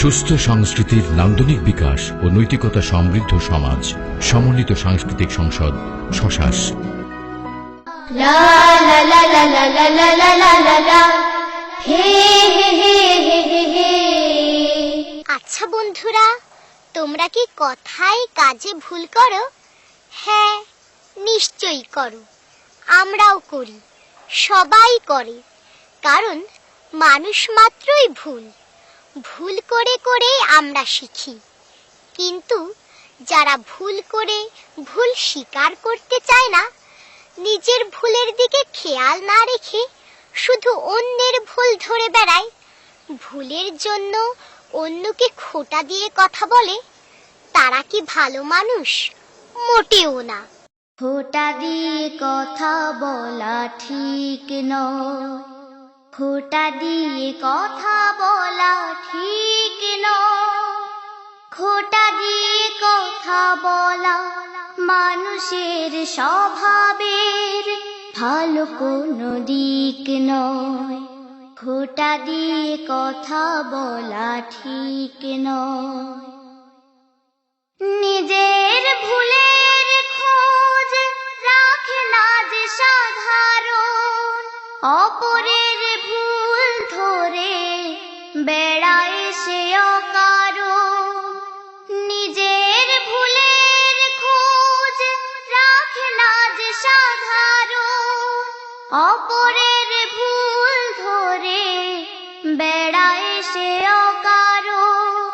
সুস্থ সংস্কৃতির নান্দনিক বিকাশ ও নৈতিকতা সমৃদ্ধ সমাজ সমন্বিত সাংস্কৃতিক সংসদ সশাস আচ্ছা বন্ধুরা তোমরা কি কথায় কাজে ভুল করো হ্যাঁ নিশ্চয়ই করো আমরাও করি সবাই করে কারণ মানুষ মাত্রই ভুল ভুল করে করে আমরা শিখি। কিন্তু যারা ভুল করে ভুল স্বীকার করতে চায় না, নিজের ভুলের দিকে খেয়াল না রেখে শুধু অন্যের ভুল ধরে বেড়ায়, ভুলের জন্য অন্যকে খোটা দিয়ে কথা বলে, তারা কি ভালো মানুষ? মোটেও না। খোটা দিয়ে কথা বলা ঠিক নয়। খোটা দিয়ে কথা বলা ঠিক নয়। খোটা দিয়ে কথা বলা মানুষের স্বভাবের ভালো কোনো দিক নয়। খোটা দিয়ে কথা বলা ঠিক নয়। অপরের ভুল ধরে বেড়ায় সে অকারণ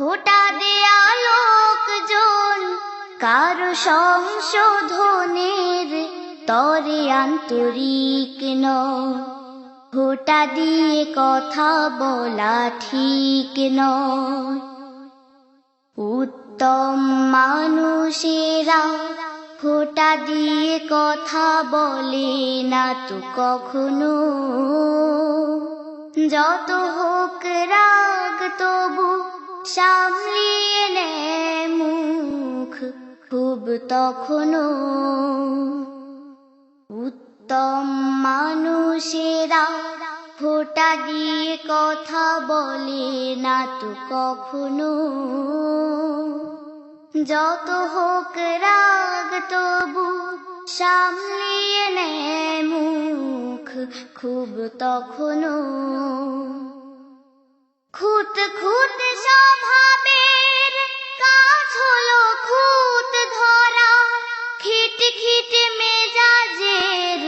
হোটা দেয়া লোকজন কারও সংশোধনের তরে আন্তরিক নয়। হোটা দিয়ে কথা বলা ঠিক নয়। উত্তম মানুষেরা ফোটা দিয়ে কথা বলে না তো কখনো। যত হোক রাগ তবু সামলিয়ে নেয় মুখ খুব তখনো। উত্তম মানুষেরা ফোটা দিয়ে কথা বলে না তো কখনো। যত হোক রাগ তবু সামলিয়ে নেয় মুখ খুব তখনো। খুঁত খুঁত স্বভাবের কাজ হলো খুঁত ধরা, খিট খিট মেজাজের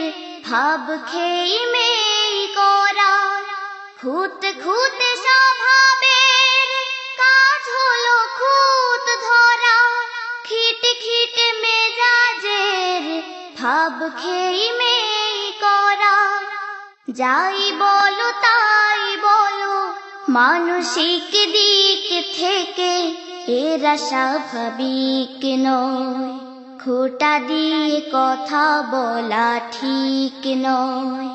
ভাব খেই মেই করা। খুঁত খুঁত স্বভাবের খিট মেজাজের ভাব খেই মেই করা। যাই বলো, তাই বলো, মানসিক দিক থেকে এরা স্বাভাবিক নয়। খোটা দিয়ে কথা বলা ঠিক নয়।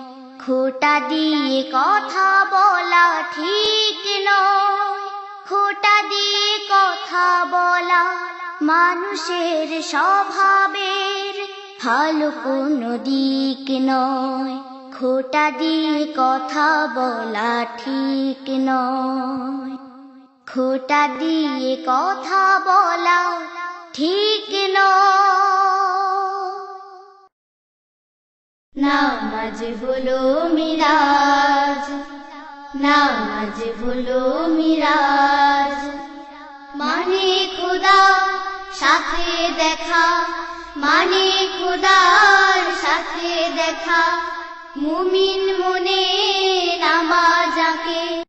খোটা দিয়ে কথা বলা ঠিক নয়। খোটা দিয়ে কথা বলা মানুষের স্বভাবের ভালো কোনো দিক নয়। খোটা দিয়ে কথা বলা ঠিক নয়। খোটা দিয়ে কথা বলা ঠিক নামাজ হলো মিরাজ, নামাজ হলো মিরাজ। মানে খুদা সাথে দেখা। মানে খুদার সাথে দেখা। মুমিন মনে